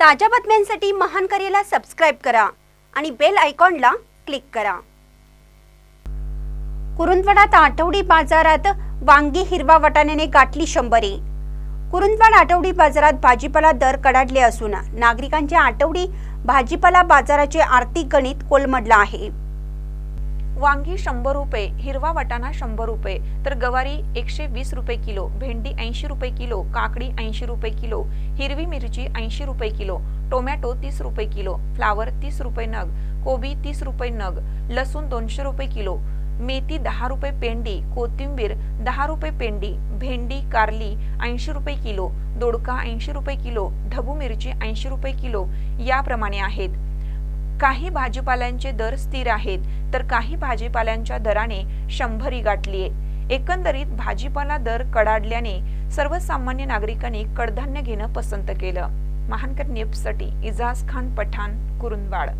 ताज्या बातम्यांसाठी महान करेला सबस्क्राईब करा आणि बेल आयकॉनला क्लिक करा. कुरुंदवाडात आठवडी बाजारात वांगी हिरवा वाटाण्याने गाठली शंभरी. कुरुंदवाड आठवडी बाजारात भाजीपाला दर कडाडले असून नागरिकांच्या आठवडी भाजीपाला बाजाराचे आर्थिक गणित कोलमडलं आहे. वांगी शंभर रुपये हिरवा वाटाणा शंभर रुपये तर गवारी एकशे वीस रुपये किलो भेंडी ऐंशी रुपये किलो काकडी ऐंशी रुपये किलो हिरवी मिरची ऐंशी रुपये किलो टोमॅटो तीस रुपये किलो फ्लावर तीस रुपये नग कोबी तीस रुपये नग लसूण दोनशे रुपये किलो मेथी दहा रुपये पेंडी कोथिंबीर दहा रुपये पेंडी भेंडी कारली ऐंशी रुपये किलो दोडका ऐंशी रुपये किलो ढबू मिरची ऐंशी रुपये किलो याप्रमाणे आहेत. काही भाजीपाल्यांचे दर स्थिर आहेत तर काही भाजीपाल्यांच्या दराने शंभरी गाठली आहे. एकंदरीत भाजीपाला दर कडाडल्याने सर्वसामान्य नागरिकांनी कडधान्य घेणं पसंत केलं. महानकर न्यूजसाठी इजाज खान पठाण कुरुंदवाड.